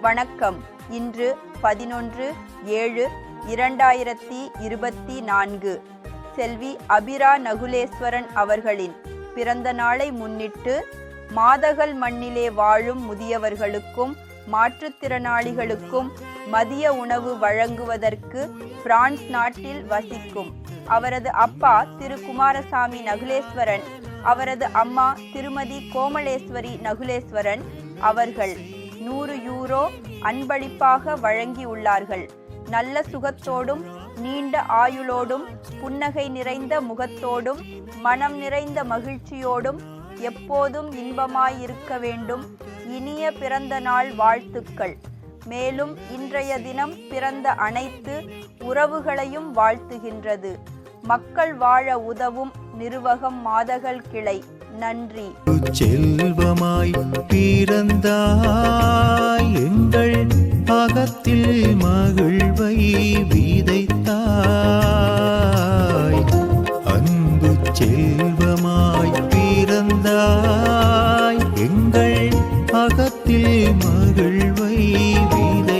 வணக்கம். இன்று பதினொன்று ஏழு இரண்டாயிரத்தி இருபத்தி நான்கு. செல்வி அபிரா நகுலேஸ்வரன் அவர்களின் பிறந்த நாளை முன்னிட்டு மாதகள் மண்ணிலே வாழும் முதியவர்களுக்கும் மாற்றுத்திறனாளிகளுக்கும் மதிய உணவு வழங்குவதற்கு பிரான்ஸ் நாட்டில் வசிக்கும் அவரது அப்பா திரு குமாரசாமி நகுலேஸ்வரன் அவரது அம்மா திருமதி கோமலேஸ்வரி நகுலேஸ்வரன் அவர்கள். நூறு யூரோ அன்பளிப்பாக வழங்கியுள்ளார்கள். நல்ல சுகத்தோடும் நீண்ட ஆயுளோடும் புன்னகை நிறைந்த முகத்தோடும் மனம் நிறைந்த மகிழ்ச்சியோடும் எப்போதும் இன்பமாயிருக்க வேண்டும். இனிய பிறந்த நாள் வாழ்த்துக்கள். மேலும் இன்றைய தினம் பிறந்த அனைத்து உறவுகளையும் வாழ்த்துகின்றது. மக்கள் வாழ உதவும் நிர்வகம் மாதகள் கிளை. நன்றி. செல்வமாய் பிறந்தாய். எங்கள் அகத்தில் மகிழ்வை விதைத்தாய். அன்பு செல்வமாய் பிறந்தாய். எங்கள் அகத்தில் மகிழ்வை விதை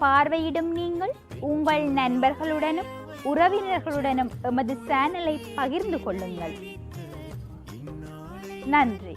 பார்வையிடும் நீங்கள் உங்கள் நண்பர்களுடனும் உறவினர்களுடனும் எமது சேனலை பகிர்ந்து கொள்ளுங்கள். நன்றி.